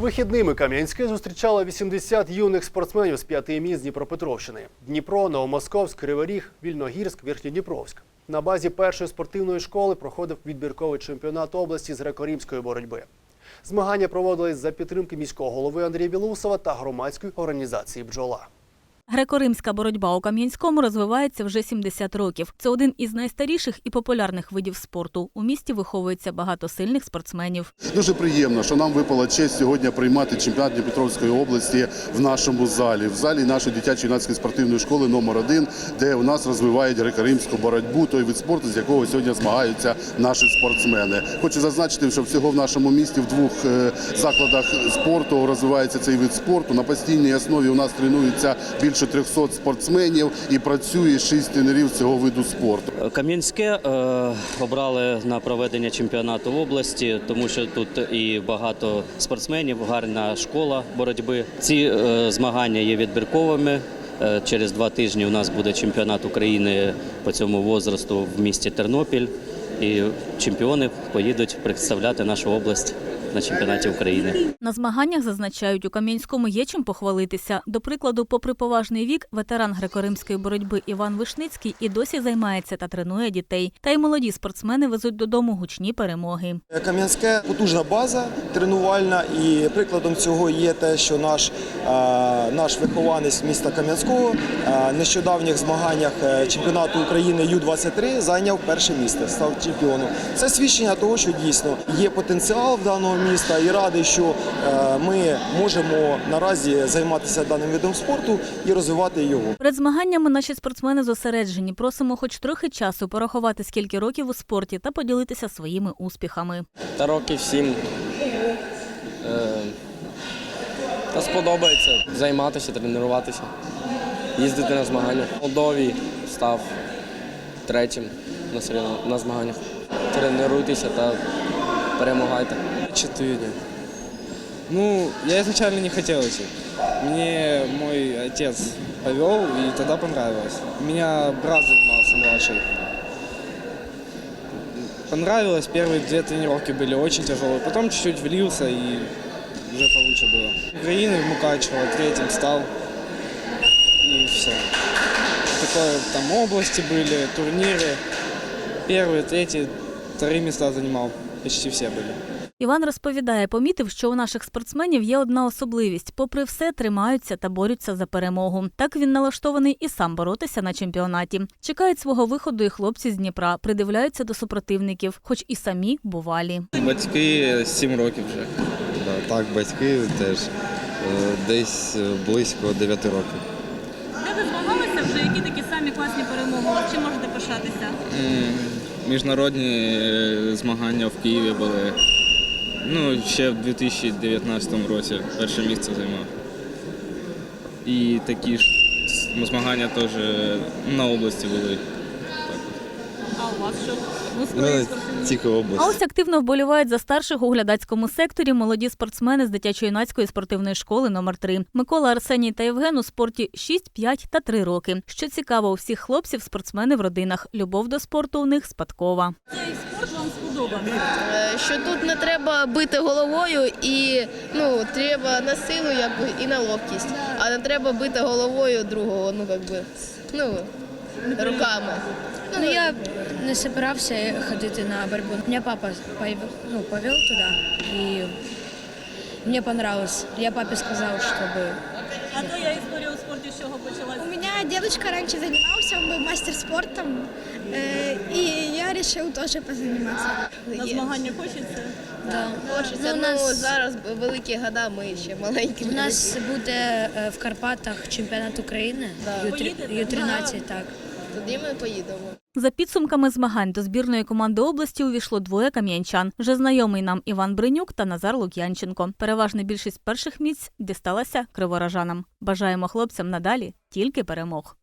Вихідними Кам'янське зустрічало 80 юних спортсменів з п'яти міст Дніпропетровщини: Дніпро, Новомосковськ, Кривий Ріг, Вільногірськ, Верхньодніпровськ. На базі першої спортивної школи проходив відбірковий чемпіонат області з греко-римської боротьби. Змагання проводились за підтримки міського голови Андрія Білоусова та громадської організації Бджола. Греко-римська боротьба у Кам'янському розвивається вже 70 років. Це один із найстаріших і популярних видів спорту. У місті виховується багато сильних спортсменів. Дуже приємно, що нам випала честь сьогодні приймати чемпіонат Дніпропетровської області в нашому залі, в залі нашої дитячо-юнацької спортивної школи номер 1 де у нас розвивають греко-римську боротьбу, той вид спорту, з якого сьогодні змагаються наші спортсмени. Хочу зазначити, що всього в нашому місті в двох е, закладах спорту розвивається цей вид спорту. На постійній основі у нас тренуються більше 300 спортсменів і працює 6 тренерів цього виду спорту. Кам'янське е, обрали на проведення чемпіонату в області, тому що тут і багато спортсменів, гарна школа боротьби. Ці е, змагання є відбірковими. Е, Через два тижні у нас буде чемпіонат України по цьому возрасту в місті Тернопіль. І чемпіони поїдуть представляти нашу область на чемпіонаті України. На змаганнях зазначають, у Кам'янському є чим похвалитися. До прикладу, попри поважний вік, ветеран греко-римської боротьби Іван Вишницький і досі займається та тренує дітей. Та й молоді спортсмени везуть додому гучні перемоги. Кам'янське потужна база тренувальна, і прикладом цього є те, що наш, е, наш вихованець міста Кам'янського е, в нещодавніх змаганнях е, чемпіонату України Ю-23 зайняв перше місце, став чемпіоном. Це свідчення того, що дійсно є потенціал в даного міста, і радий, що е, ми можемо наразі займатися даним видом спорту і розвивати його. Перед змаганнями наші спортсмени зосереджені. Просимо хоч трохи часу порахувати, скільки років у спорті та поділитися своїми успіхами. Та років сім. Е, Та сподобається займатися, тренуватися, їздити на змагання. У Молдові став третім на змаганнях. Тренуйтеся та перемагайте. Четыре. Ну, я изначально не хотел идти. Мне мой отец повел, и тогда понравилось. Меня брат занимался младший. Понравилось, первые две тренировки были очень тяжелые. Потом чуть-чуть влился, и уже получше было. Украины в Мукачево третьим стал. И все. Такое там области были, турниры. Первые, третьи, вторые места занимал. Почти все были. Іван розповідає, помітив, що у наших спортсменів є одна особливість. Попри все, тримаються та борються за перемогу. Так він налаштований і сам боротися на чемпіонаті. Чекають свого виходу і хлопці з Дніпра, придивляються до супротивників, хоч і самі бувалі. Батьки 7 років вже. Так, батьки теж е, десь е, близько 9 років. Де ви змагалися вже? Які такі самі класні перемоги? Чи можете пишатися? Міжнародні е, змагання в Києві були. Ну, ще в 2019 році перше місце займав. І такі ж змагання теж на області були. А у вас що? Ну, тільки область. А ось активно вболівають за старших у глядацькому секторі молоді спортсмени з дитячо-юнацької спортивної школи номер 3 Микола Арсеній та Євген у спорті 6, 5 та 3 роки. Що цікаво, у всіх хлопців спортсмени в родинах. Любов до спорту у них спадкова. Е, що тут не треба бити головою і ну треба на силу, якби і на ловкість, а не треба бити головою другого, ну якби ну руками. Ну, я не собирався ходити на борьбу. Меня папа повел, ну, повел туда, и мне понравилось. Я папе сказал, чтобы... А твоя історія у спорті з чого почалася? У меня дедушка раньше занимался, он был мастер спортом, э, и я решил тоже позаниматься. На змагання хочеться? Да. Хочеться, Ну, у ну, нас- зараз великі года, ми ще маленькі. У нас буде е, в Карпатах чемпіонат України, Ю- Поїдете? Ю-13, так. Тоді ми поїдемо. За підсумками змагань до збірної команди області увійшло двоє кам'янчан. Вже знайомий нам Іван Бринюк та Назар Лук'янченко. Переважна більшість перших місць дісталася криворожанам. Бажаємо хлопцям надалі тільки перемог.